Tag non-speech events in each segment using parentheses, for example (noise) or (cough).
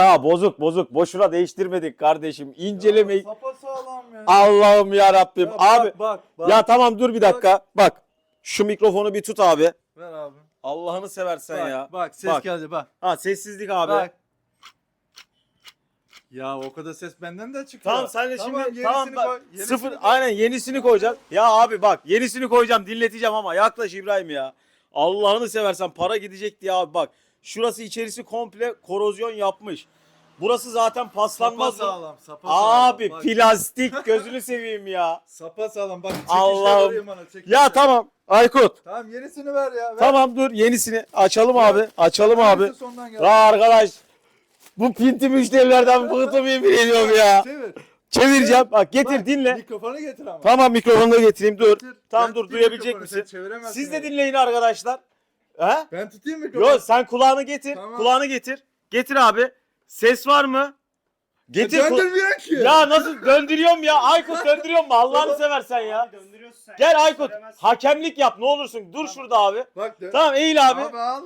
Ya bozuk bozuk. Boşuna değiştirmedik kardeşim. İncelemeyi. Sapa sağlam ya. Allah'ım ya Rabbim. Ya abi. Bak bak. bak. Ya tamam dur bir dakika. Bak. Şu mikrofonu bir tut abi. Ver abi. Allah'ını seversen bak, ya. Bak ses Bak. geldi bak. Ha sessizlik abi. Bak. Ya o kadar ses benden de çıkıyor. Tamam sen de Tamam, şimdi yenisini tamam bak koy, yenisini sıfır koy. aynen yenisini koyacağız. Ya abi bak yenisini koyacağım dinleteceğim ama yaklaş İbrahim ya. Allah'ını seversen para gidecek diye abi bak. Şurası içerisi komple korozyon yapmış. Burası zaten Sapa paslanmaz. mı? sağlam. Sapa sağlam. Abi Bak, plastik gözünü (laughs) seveyim ya. Sapa sağlam. Bak Allah'ım. bana. Ya tamam Aykut. Tamam yenisini ver ya. Ver. Tamam dur yenisini açalım abi. Açalım abi. Sondan geldi. La arkadaş. Bu pinti müşterilerden bıktım yemin ediyorum ya. Çevir. Çevireceğim. Bak getir Bak, dinle. Mikrofonu getir ama. Tamam mikrofonu da getireyim dur. Getir. Tamam Ben dur duyabilecek mikrofonu, sen misin? çeviremezsin Siz de yani. dinleyin arkadaşlar. He? Ben tutayım mikrofonu. Yo sen kulağını getir. Tamam. Kulağını getir. Getir abi. Ses var mı? Getir. kula- Döndürmüyor ki. ya nasıl döndürüyorum ya? Aykut döndürüyorum mu? Allah'ını seversen ya. Döndürüyorsun sen. Gel Aykut. Söylemezsin. Hakemlik yap ne olursun. Dur şurada abi. Bak dön. Tamam eğil abi. Abi al.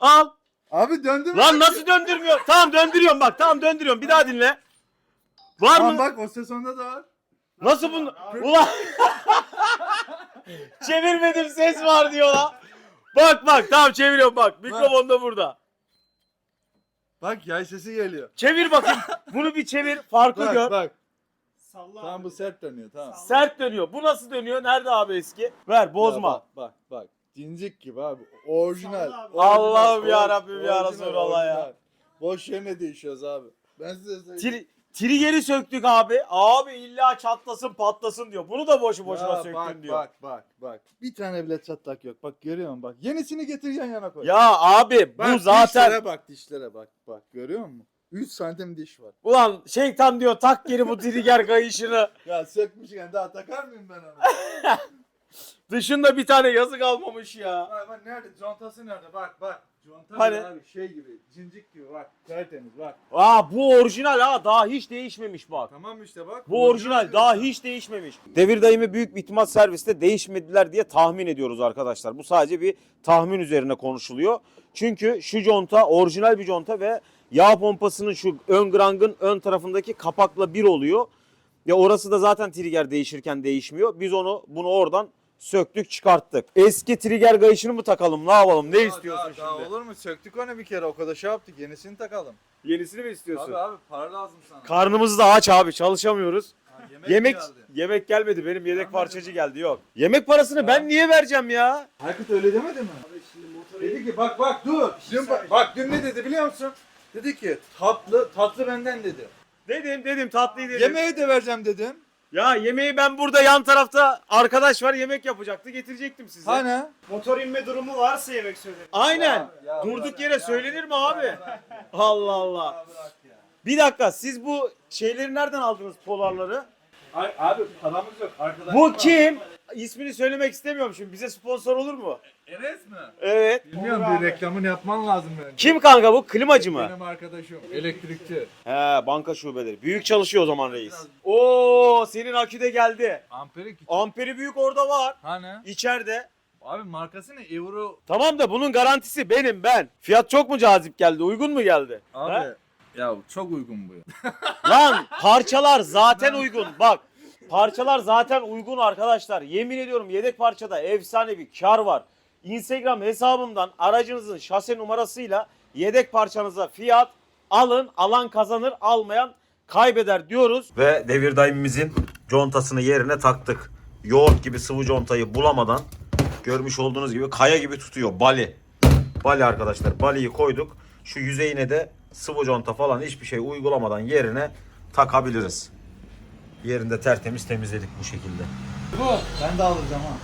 Al. Abi döndürmüyor Lan nasıl döndürmüyor? Tamam döndürüyorum bak. Tamam döndürüyorum. Bir daha dinle. Var Tamam mı? bak o ses onda da var. Nasıl bunu? Ulan. (laughs) Çevirmedim ses var diyorlar. Bak bak tamam çeviriyorum bak. Mikrofon da burada. Bak yay sesi geliyor. Çevir bakayım. (laughs) Bunu bir çevir. Farkı Bak gör. bak. Salla Tamam abi. bu sert dönüyor tamam. Sert dönüyor. Bu nasıl dönüyor? Nerede abi eski? Ver bozma. Ya bak bak bak. Cincik gibi abi. Orijinal. Salla abi. Orijinal, Allah'ım ya Rabbim ya orijinal, Resulallah ya. orijinal. Boş yerine değişiyoruz abi. Ben size söyleyeyim. Tri trigger'i söktük abi. Abi illa çatlasın patlasın diyor. Bunu da boşu boşuna Ya söktün bak, diyor. Bak bak bak. Bir tane bile çatlak yok. Bak görüyor musun bak. Yenisini getir yan yana koy. Ya abi bak, bu zaten Dişlere bak dişlere bak. Bak görüyor musun? 3 santim diş var. ulan şeytan diyor tak geri bu trigger kayışını. (laughs) Ya sökmüşken daha takar mıyım ben onu? (laughs) Dışında bir tane yazı kalmamış ya. bak bak nerede? Contası nerede? Bak bak. Conta Hani? gibi abi şey gibi. Cincik gibi bak. Tertemiz bak. Aa bu orijinal ha daha hiç değişmemiş bak. Tamam işte bak. Bu orijinal daha hiç değişmemiş. Devir dayımı büyük bir ihtimal serviste değişmediler diye tahmin ediyoruz arkadaşlar. Bu sadece bir tahmin üzerine konuşuluyor. Çünkü şu conta orijinal bir conta ve yağ pompasının şu ön grangın ön tarafındaki kapakla bir oluyor. Ya orası da zaten trigger değişirken değişmiyor. Biz onu bunu oradan söktük çıkarttık. Eski trigger kayışını mı takalım ne yapalım ne istiyorsun daha, Daha şimdi? olur mu? Söktük onu bir kere o kadar şey yaptık. Yenisini takalım. Yenisini mi istiyorsun? Abi abi para lazım sana. Karnımız da aç abi çalışamıyoruz. Ha, Yemek geldi. yemek gelmedi. Benim yedek Gelmedi parçacı mi? geldi yok. Yemek parasını ben niye vereceğim ya? Aykut öyle demedi mi? Abi şimdi motoru Dedi ki bak bak dur. Dün, söyleyeceğim. bak, bak dün ne dedi biliyor musun? Dedi ki tatlı tatlı benden dedi. Dedim dedim tatlıyı dedim. Yemeği de vereceğim dedim. Ya yemeği ben burada yan tarafta arkadaş var yemek yapacaktı getirecektim size. Hani? motor inme durumu varsa yemek söylerim. Aynen. Ya, Durduk yere ya, söylenir mi abi? Allah Allah. Ya bırak ya. Bir dakika siz bu şeyleri nereden aldınız polarları? Ay, abi paramız yok. Arkadaşlar Bu var. İsmini söylemek istemiyorum şimdi. Bize sponsor olur mu? Enes mi? Evet. Bilmiyorum bir reklamını yapman lazım bence. Kim kanka bu? Klimacı mı? Benim arkadaşım. Elektrikçi. He banka şubeleri. Büyük çalışıyor o zaman reis. Oo senin akü de geldi. Amperi küçük. Amperi büyük orada var. Hani? İçeride. Abi markası ne? Euro. Tamam da bunun garantisi benim ben. Fiyat çok mu cazip geldi? Uygun mu geldi? Abi. He? Ya çok uygun bu ya. Lan parçalar zaten uygun. Bak parçalar zaten uygun arkadaşlar. Yemin ediyorum yedek parçada efsane bir kar var. Instagram hesabımdan aracınızın şase numarasıyla yedek parçanıza fiyat alın. Alan kazanır almayan kaybeder diyoruz. Ve devir daimimizin contasını yerine taktık. Yoğurt gibi sıvı contayı bulamadan görmüş olduğunuz gibi kaya gibi tutuyor. Bali. Bali arkadaşlar. Baliyi koyduk. Şu yüzeyine de sıvı conta falan hiçbir şey uygulamadan yerine takabiliriz. Yerinde tertemiz temizledik bu şekilde. Bu. Ben de alacağım ha.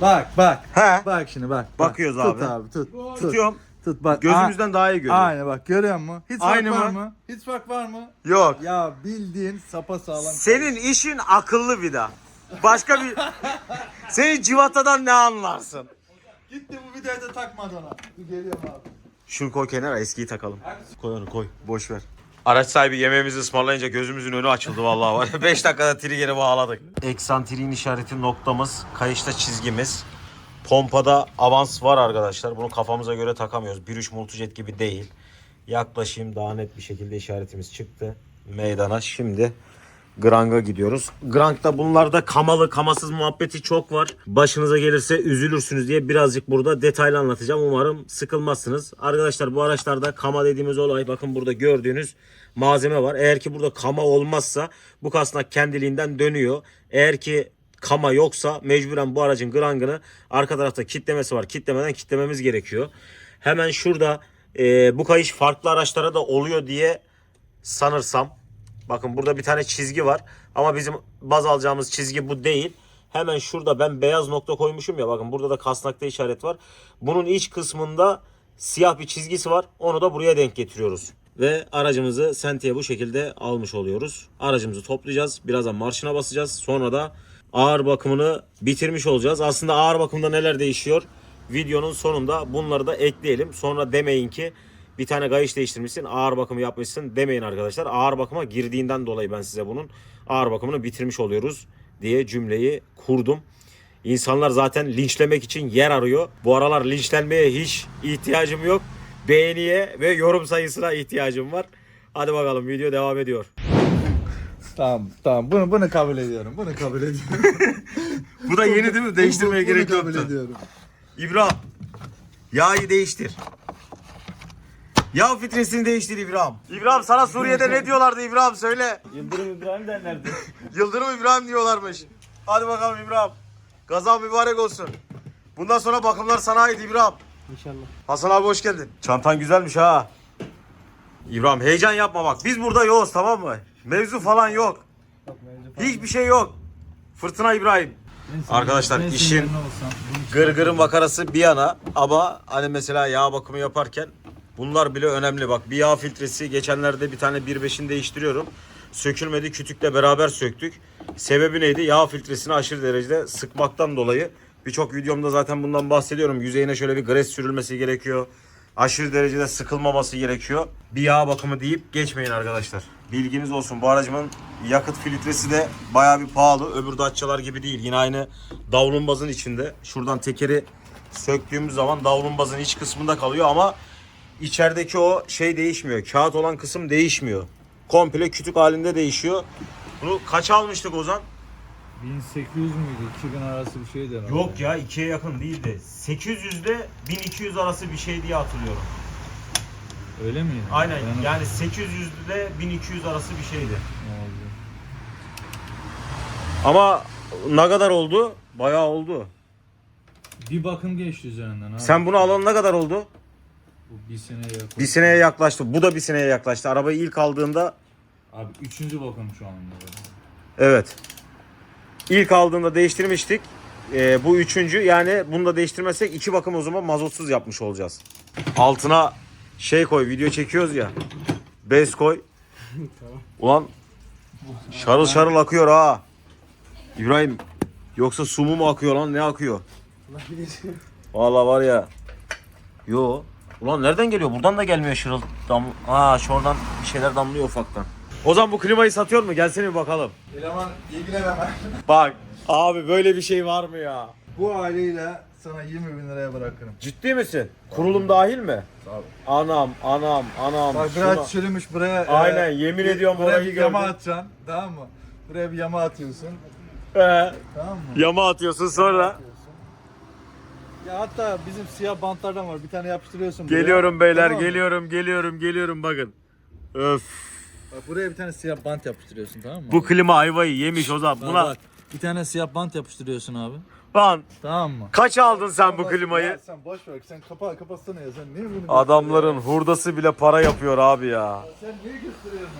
Bak bak. He. Bak şimdi bak. bak. Bakıyoruz tut abi. Tut abi tut. Tut. Tutuyorum. Tut bak. Gözümüzden daha iyi Aa, görüyorum. Aynı bak görüyor musun? Hiç fark Aynı var mı? mı? Hiç fark var mı? Yok. Ya bildiğin sapa sağlam. Senin işin akıllı vida. Başka bir... (laughs) Senin civatadan ne anlarsın? Gitti bu vidayı da takmadı ona. Bir geliyorum abi. Şunu koy kenara eskiyi takalım. Koy onu koy. Boş ver. Araç sahibi yemeğimizi ısmarlayınca gözümüzün önü açıldı vallahi var. 5 (laughs) dakikada trigger'i bağladık. Eksantriğin işareti noktamız, kayışta çizgimiz. Pompada avans var arkadaşlar. Bunu kafamıza göre takamıyoruz. 1.3 multijet gibi değil. yaklaşayım daha net bir şekilde işaretimiz çıktı meydana. Şimdi Grang'a gidiyoruz. Grang'da bunlarda kamalı kamasız muhabbeti çok var. Başınıza gelirse üzülürsünüz diye birazcık burada detaylı anlatacağım. Umarım sıkılmazsınız. Arkadaşlar bu araçlarda kama dediğimiz olay bakın burada gördüğünüz malzeme var. Eğer ki burada kama olmazsa bu kasnak kendiliğinden dönüyor. Eğer ki kama yoksa mecburen bu aracın Grang'ını arka tarafta kitlemesi var. Kitlemeden kitlememiz gerekiyor. Hemen şurada e, bu kayış farklı araçlara da oluyor diye sanırsam bakın burada bir tane çizgi var ama bizim baz alacağımız çizgi bu değil. Hemen şurada ben beyaz nokta koymuşum ya bakın burada da kasnakta işaret var. Bunun iç kısmında siyah bir çizgisi var. Onu da buraya denk getiriyoruz. Ve aracımızı sentiye bu şekilde almış oluyoruz. Aracımızı toplayacağız. Birazdan marşına basacağız. Sonra da ağır bakımını bitirmiş olacağız. Aslında ağır bakımda neler değişiyor? Videonun sonunda bunları da ekleyelim. Sonra demeyin ki bir tane kayış değiştirmişsin, ağır bakımı yapmışsın demeyin arkadaşlar. Ağır bakıma girdiğinden dolayı ben size bunun ağır bakımını bitirmiş oluyoruz diye cümleyi kurdum. İnsanlar zaten linçlemek için yer arıyor. Bu aralar linçlenmeye hiç ihtiyacım yok. Beğeniye ve yorum sayısına ihtiyacım var. Hadi bakalım video devam ediyor. Tamam tamam bunu bunu kabul ediyorum. Bunu kabul ediyorum. (laughs) Bu da yeni değil mi? Değiştirmeye Bunu gerek kabul yoktu. ediyorum. İbrahim. Yağı değiştir. Yağ filtresini değiştir İbrahim. İbrahim sana Suriye'de ne diyorlardı İbrahim söyle. Yıldırım İbrahim derlerdi. (laughs) Yıldırım İbrahim diyorlarmış. Hadi bakalım İbrahim. Gazan mübarek olsun. Bundan sonra bakımlar sana ait İbrahim. İnşallah. Hasan abi hoş geldin. Çantan güzelmiş ha. İbrahim heyecan yapma bak. Biz burada yoğuz tamam mı? Mevzu falan yok. Hiçbir şey yok. Fırtına İbrahim. Arkadaşlar işin gırgırın makarası bir yana ama hani mesela yağ bakımı yaparken bunlar bile önemli. Bak bir yağ filtresi geçenlerde bir tane 1.5'ini değiştiriyorum. Sökülmedi kütükle beraber söktük. Sebebi neydi? Yağ filtresini aşırı derecede sıkmaktan dolayı. Birçok videomda zaten bundan bahsediyorum. Yüzeyine şöyle bir gres sürülmesi gerekiyor. Aşırı derecede sıkılmaması gerekiyor. Bir yağ bakımı deyip geçmeyin arkadaşlar. Bilginiz olsun. Bu aracımın yakıt filtresi de bayağı bir pahalı. Öbür Dacia'lar gibi değil. Yine aynı davlumbazın içinde. Şuradan tekeri söktüğümüz zaman davlumbazın iç kısmında kalıyor ama içerideki o şey değişmiyor. Kağıt olan kısım değişmiyor. Komple kütük halinde değişiyor. Bunu kaç almıştık Ozan? 1800 müydü? 2000 arası bir şeydi herhalde. Yok ya 2'ye yakın değildi. 800 ile 1200 arası bir şey diye hatırlıyorum. Öyle mi? Aynen Ben- yani 800 ile 1200 arası bir şeydi. Oldu. Ama ne kadar oldu? Bayağı oldu. Bir bakım geçti üzerinden abi. Sen bunu alalı ne kadar oldu? Bu bir seneye yakın. Bir seneye yaklaştı. Bu da bir seneye yaklaştı. Arabayı ilk aldığında Abi üçüncü bakım şu anda. evet. İlk aldığında değiştirmiştik. Ee, bu üçüncü yani bunu da değiştirmezsek iki bakım o zaman mazotsuz yapmış olacağız. Altına şey koy video çekiyoruz ya. Bez koy. (laughs) Ulan şarıl şarıl akıyor ha. İbrahim yoksa su mu mu akıyor lan ne akıyor? Vallahi var ya. Yo. Ulan nereden geliyor? Buradan da gelmiyor şırıl. Dam ha şuradan bir şeyler damlıyor ufaktan. O zaman bu klimayı satıyor mu? Gelsene bir bakalım. Eleman ilgilenemem. (laughs) Bak abi böyle bir şey var mı ya? Bu aileyle sana 20 bin liraya bırakırım. Ciddi misin? Kurulum dahil mi? Tabii. Anam anam anam. Bak şuna- biraz çürümüş buraya. Aynen, e, yemin bir- ediyorum buraya orayı bir yama gördüm. atacaksın. Tamam mı? Buraya bir yama atıyorsun. He, Tamam mı? yama atıyorsun sonra. Ya hatta bizim siyah bantlardan var. Bir tane yapıştırıyorsun buraya. Geliyorum beyler Tamam mı? geliyorum geliyorum geliyorum bakın. Öf. Bak buraya bir tane siyah bant yapıştırıyorsun tamam mı? Bu klima ayvayı yemiş o zaman. Bak, Buna bak, bir tane siyah bant yapıştırıyorsun abi. lan Tamam mı? kaç aldın sen bu klimayı? sen boş ver. Sen kapa kapatsana ya. Sen niye bunu Adamların hurdası bile para yapıyor abi ya. Sen niye gösteriyorsun?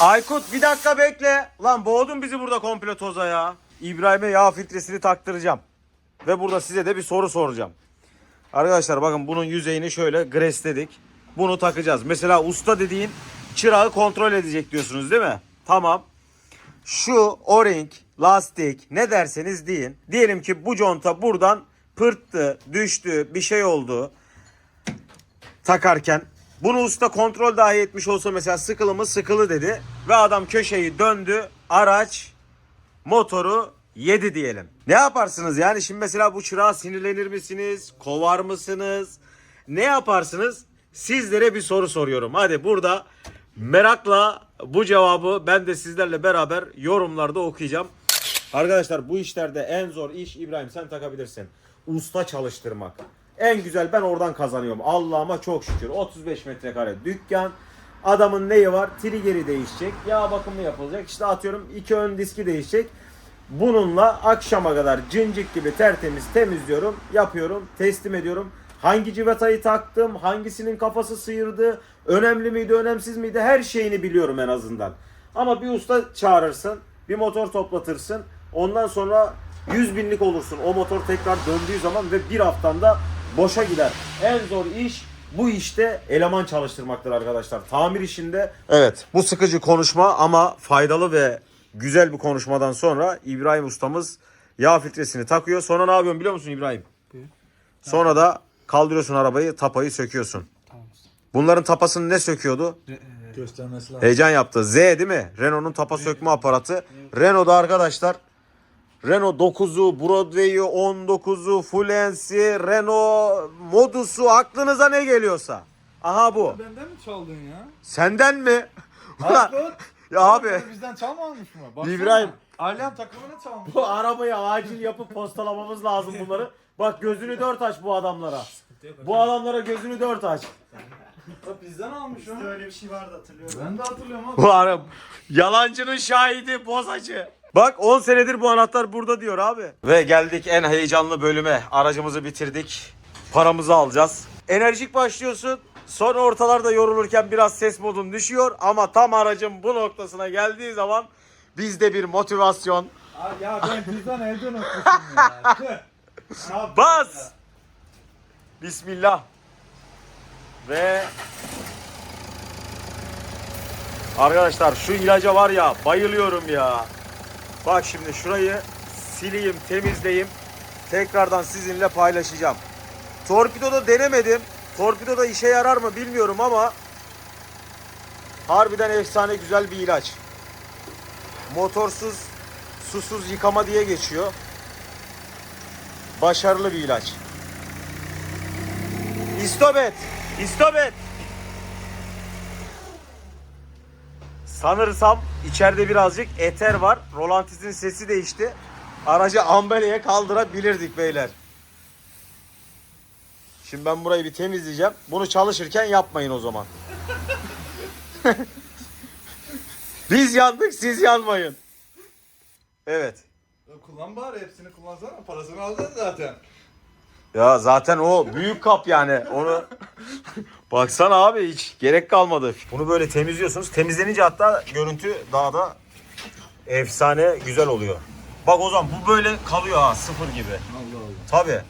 Aykut bir dakika bekle. Lan boğdun bizi burada komple toza ya. İbrahim'e yağ filtresini taktıracağım. Ve burada size de bir soru soracağım. Arkadaşlar bakın bunun yüzeyini şöyle gresledik. Bunu takacağız. Mesela usta dediğin çırağı kontrol edecek diyorsunuz değil mi? Tamam. Şu o-ring, lastik ne derseniz deyin. Diyelim ki bu conta buradan pırttı, düştü, bir şey oldu takarken bunu usta kontrol dahi etmiş olsa mesela sıkılı mı sıkılı dedi ve adam köşeyi döndü araç motoru yedi diyelim. Ne yaparsınız yani şimdi mesela bu çırağa sinirlenir misiniz? Kovar mısınız? Ne yaparsınız? sizlere bir soru soruyorum. Hadi burada merakla bu cevabı ben de sizlerle beraber yorumlarda okuyacağım. Arkadaşlar bu işlerde en zor iş İbrahim sen takabilirsin. Usta çalıştırmak. En güzel ben oradan kazanıyorum. Allah'ıma çok şükür. 35 metrekare dükkan. Adamın neyi var? Triggeri değişecek. Yağ bakımı yapılacak. İşte atıyorum iki ön diski değişecek. Bununla akşama kadar cincik gibi tertemiz temizliyorum, yapıyorum, teslim ediyorum. Hangi civatayı taktım, hangisinin kafası sıyırdı, önemli miydi, önemsiz miydi her şeyini biliyorum en azından. Ama bir usta çağırırsın, bir motor toplatırsın. Ondan sonra 100 binlik olursun. O motor tekrar döndüğü zaman ve bir haftanda boşa gider. En zor iş bu işte eleman çalıştırmaktır arkadaşlar. Tamir işinde. Evet bu sıkıcı konuşma ama faydalı ve güzel bir konuşmadan sonra İbrahim ustamız yağ filtresini takıyor. Sonra ne yapıyorsun biliyor musun İbrahim? Sonra da kaldırıyorsun arabayı tapayı söküyorsun. Bunların tapasını ne söküyordu? Göstermesi lazım. Heyecan yaptı. Z değil mi? Renault'un tapa sökme aparatı. Renault'da arkadaşlar Renault 9'u, Broadway'u, 19'u, Fluence'i, Renault Modus'u aklınıza ne geliyorsa. Aha bu. Benden mi çaldın ya? Senden mi? Haklı. Ya abi Bizden çalmamış mı? Baksana. İbrahim. Alem takımını çalmış. bu arabayı acil yapıp postalamamız lazım bunları. Bak gözünü dört aç bu adamlara. Bu adamlara gözünü dört aç. Bizden almış o. Bizde öyle bir şey vardı hatırlıyorum. Ben de hatırlıyorum abi. Bu araba yalancının şahidi bozacı. Bak 10 senedir bu anahtar burada diyor abi. Ve geldik en heyecanlı bölüme. Aracımızı bitirdik. Paramızı alacağız. Enerjik başlıyorsun. Sonra ortalarda yorulurken biraz ses modun düşüyor. Ama tam aracın bu noktasına geldiği zaman bizde bir motivasyon. Abi ya ben cüzdan evde unutmuşum ya. (laughs) Bas! Bismillah. Ve Arkadaşlar şu ilaca var ya bayılıyorum ya. Bak şimdi şurayı sileyim, temizleyeyim. Tekrardan sizinle paylaşacağım. Torpidoda denemedim. Torpidoda işe yarar mı bilmiyorum ama harbiden efsane güzel bir ilaç. Motorsuz, susuz yıkama diye geçiyor başarılı bir ilaç. İstobet. İstobet. Sanırsam içeride birazcık eter var. Rolantizin sesi değişti. Aracı ambeleye kaldırabilirdik beyler. Şimdi ben burayı bir temizleyeceğim. Bunu çalışırken yapmayın o zaman. (laughs) Biz yandık siz yanmayın. Evet. Kullan bari hepsini kullansana. Parasını aldın zaten. Ya zaten o büyük kap yani. Onu (laughs) baksana abi hiç gerek kalmadı. Bunu böyle temizliyorsunuz. Temizlenince hatta görüntü daha da efsane güzel oluyor. Bak o zaman bu böyle kalıyor ha sıfır gibi. Allah Allah. Tabi.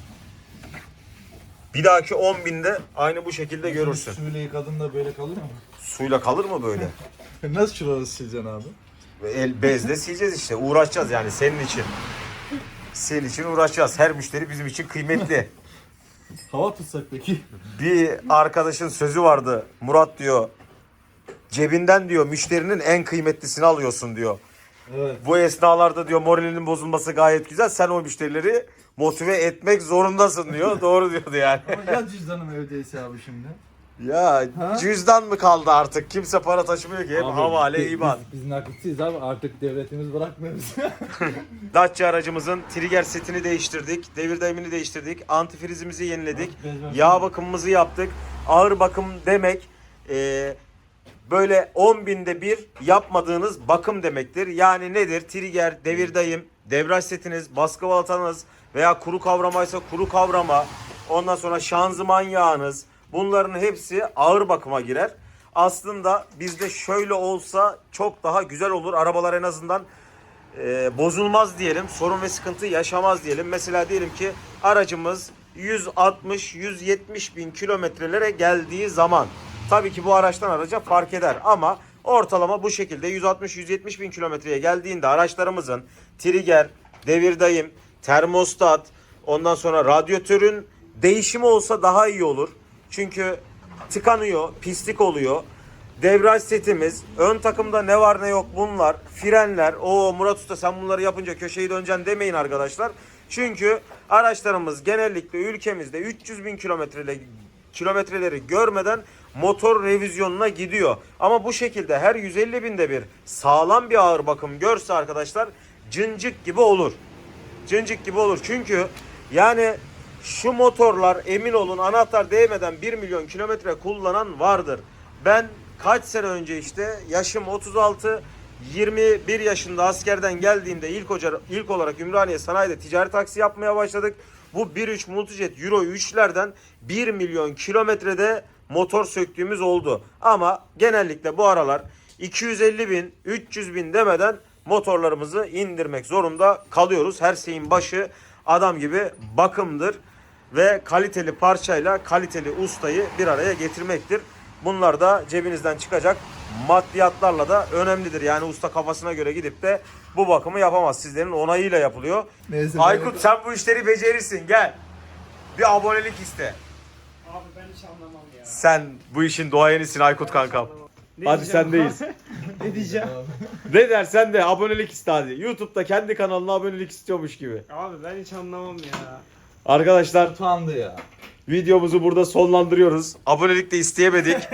Bir dahaki 10 binde aynı bu şekilde görürsün. Suyla yıkadın da böyle kalıyor mu? Suyla kalır mı böyle? (laughs) Nasıl şuraları sileceksin abi? El bezle sileceğiz işte. Uğraşacağız yani senin için. Senin için uğraşacağız. Her müşteri bizim için kıymetli. (laughs) Hava tutsak peki? Bir arkadaşın sözü vardı. Murat diyor. Cebinden diyor müşterinin en kıymetlisini alıyorsun diyor. Evet. Bu esnalarda diyor moralinin bozulması gayet güzel. Sen o müşterileri motive etmek zorundasın diyor. (laughs) Doğru diyordu yani. Ama ya cüzdanım evdeyse abi şimdi? ya Ha? cüzdan mı kaldı artık? Kimse para taşımıyor ki. Hep Abi, havale biz- IBAN. Biz, biz nakitsiz abi artık devletimiz bırakmıyor bizi. (laughs) Dacia aracımızın trigger setini değiştirdik. Devir dayımını değiştirdik. Antifrizimizi yeniledik. Ver. Yağ bakımımızı yaptık. Ağır bakım demek e, böyle 10 binde bir yapmadığınız bakım demektir. Yani nedir? Trigger, devir dayım, devraj setiniz, baskı balatanız veya kuru kavramaysa kuru kavrama. Ondan sonra şanzıman yağınız. Bunların hepsi ağır bakıma girer. Aslında bizde şöyle olsa çok daha güzel olur. Arabalar en azından e, bozulmaz diyelim. Sorun ve sıkıntı yaşamaz diyelim. Mesela diyelim ki aracımız 160-170 bin kilometrelere geldiği zaman tabii ki bu araçtan araca fark eder ama ortalama bu şekilde 160-170 bin kilometreye geldiğinde araçlarımızın trigger, devir dayım, termostat, ondan sonra radyatörün değişimi olsa daha iyi olur. Çünkü tıkanıyor, pislik oluyor. Devraj setimiz, ön takımda ne var ne yok bunlar, frenler. O Murat Usta sen bunları yapınca köşeyi döneceksin demeyin arkadaşlar. Çünkü araçlarımız genellikle ülkemizde 300 bin kilometre kilometreleri görmeden motor revizyonuna gidiyor. Ama bu şekilde her 150 binde bir sağlam bir ağır bakım görse arkadaşlar cıncık gibi olur. Cıncık gibi olur. Çünkü yani şu motorlar emin olun anahtar değmeden 1 milyon kilometre kullanan vardır. Ben kaç sene önce işte yaşım 36 21 yaşında askerden geldiğimde ilk, hoca, ilk olarak Ümraniye Sanayi'de ticari taksi yapmaya başladık. Bu 1.3 Multijet Euro 3'lerden 1 milyon kilometrede motor söktüğümüz oldu. Ama genellikle bu aralar 250 bin, 300 bin demeden motorlarımızı indirmek zorunda kalıyoruz. Her şeyin başı adam gibi bakımdır ve kaliteli parçayla kaliteli ustayı bir araya getirmektir. Bunlar da cebinizden çıkacak maddiyatlarla da önemlidir. Yani usta kafasına göre gidip de bu bakımı yapamaz. Sizlerin onayıyla yapılıyor. Neyse, Aykut sen bu işleri becerirsin gel. Bir abonelik iste. Abi ben hiç anlamam ya. Sen bu işin doğayenisin Aykut kankam. Ne Hadi sendeyiz. (laughs) ne diyeceğim? Ne dersen de abonelik iste hadi. YouTube'da kendi kanalına abonelik istiyormuş gibi. Abi ben hiç anlamam ya. Arkadaşlar Utandı ya. videomuzu burada sonlandırıyoruz. Abonelik de isteyemedik. (laughs)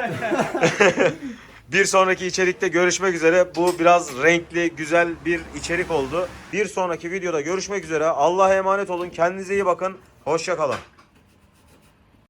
bir sonraki içerikte görüşmek üzere. Bu biraz renkli, güzel bir içerik oldu. Bir sonraki videoda görüşmek üzere. Allah'a emanet olun. Kendinize iyi bakın. Hoşça kalın.